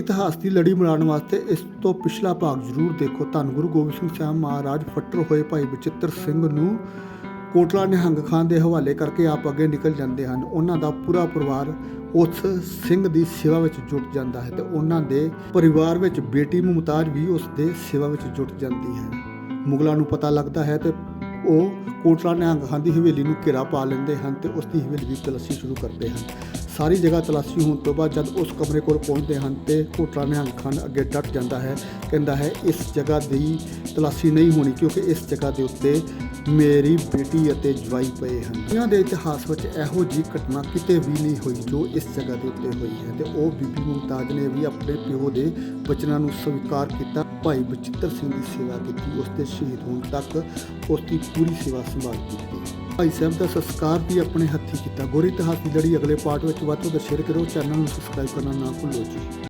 ਇਤਿਹਾਸ ਦੀ ਲੜੀ ਬਣਾਉਣ ਵਾਸਤੇ ਇਸ ਤੋਂ ਪਿਛਲਾ ਭਾਗ ਜ਼ਰੂਰ ਦੇਖੋ। ਧੰਨ ਗੁਰੂ ਗੋਬਿੰਦ ਸਿੰਘ ਸਾਹਿਬ ਮਹਾਰਾਜ ਫੱਟਰ ਹੋਏ ਭਾਈ ਬਚਿੱਤਰ ਸਿੰਘ ਨੂੰ ਕੋਟਲਾ ਨਿਹੰਗ ਖਾਨ ਦੇ ਹਵਾਲੇ ਕਰਕੇ ਆਪ ਅੱਗੇ ਨਿਕਲ ਜਾਂਦੇ ਹਨ। ਉਹਨਾਂ ਦਾ ਪੂਰਾ ਪਰਿਵਾਰ ਉਸ ਸਿੰਘ ਦੀ ਸੇਵਾ ਵਿੱਚ ਜੁਟ ਜਾਂਦਾ ਹੈ ਤੇ ਉਹਨਾਂ ਦੇ ਪਰਿਵਾਰ ਵਿੱਚ ਬੇਟੀ ਮੁਮਤਾਜ ਵੀ ਉਸ ਦੇ ਸੇਵਾ ਵਿੱਚ ਜੁਟ ਜਾਂਦੀ ਹੈ। ਮੁਗਲਾਂ ਨੂੰ ਪਤਾ ਲੱਗਦਾ ਹੈ ਤੇ ਉਹ ਕੋਟਲਾ ਨਿਹੰਗ ਖਾਨ ਦੀ ਹਵੇਲੀ ਨੂੰ ਘੇਰਾ ਪਾ ਲੈਂਦੇ ਹਨ ਤੇ ਉਸ ਦੀ ਹਵੇਲੀ ਦੀ ਤਲਾਸ਼ੀ ਸ਼ੁਰੂ ਕਰਦੇ ਹਨ। ਸਾਰੀ ਜਗ੍ਹਾ ਤਲਾਸ਼ੀ ਹੋਣ ਤੋਂ ਬਾਅਦ ਜਦ ਉਸ ਕਮਰੇ ਕੋਲ ਪਹੁੰਚਦੇ ਹਨ ਤੇ ਕੋਟਲਾ ਨਿਹੰਗ ਖਾਨ ਅੱਗੇ ਡਟ ਜਾਂਦਾ ਹੈ, ਕਹਿੰਦਾ ਹੈ, ਇਸ ਜਗ੍ਹਾ ਦੀ ਤਲਾਸ਼ੀ ਨਹੀਂ ਹੋਣੀ ਕਿਉਂਕਿ ਇਸ ਜਗ੍ਹਾ ਦੇ ਉੱਤੇ ਮੇਰੀ ਬੇਟੀ ਅਤੇ ਜਵਾਈ ਪਏ ਹਨ। ਇਹਨਾਂ ਦੇ ਇਤਿਹਾਸ ਵਿੱਚ ਇਹੋ ਜਿਹੀ ਘਟਨਾ ਕਿਤੇ ਵੀ ਨਹੀਂ ਹੋਈ ਜੋ ਇਸ ਜਗ੍ਹਾ ਦੇ ਉੱਤੇ ਹੋਈ ਹੈ ਤੇ ਉਹ ਬੀਬੀ ਮੁਮਤਾਜ਼ ਨੇ ਵੀ ਆਪਣੇ ਪਿਓ ਦੇ ਬਚਨਾਂ ਨੂੰ ਸਵੀਕਾਰ ਕੀਤਾ। ਭਾਈ ਬਚਿੱਤਰ ਸਿੰਘ ਦੀ ਸੇਵਾ ਕੀਤੀ, ਉਸ ਦੇ ਸ਼ਹੀਦ ਹੋਣ ਤੱਕ ਉਸ ਦੀ ਪੂਰੀ ਸੇਵਾ ਸੰਭਾਲ ਕੀਤੀ। ਭਾਈ ਸਾਹਿਬ ਦਾ ਸੰਸਕਾਰ ਵੀ ਆਪਣੇ ਹੱਥੀਂ ਕੀਤਾ। ਗੁਰ ਇਤਿਹਾਸ ਦੀ ਲੜੀ ਅਗਲੇ ਪਾਰਟ ਵਿੱਚ ਵੱਧ ਤੋਂ ਵੱਧ ਸ਼ੇਅਰ ਕਰੋ ਚੈਨਲ ਨੂੰ ਸਬਸਕ੍ਰਾਈਬ ਕਰਨਾ ਨਾ ਭੁੱਲੋ ਜੀ।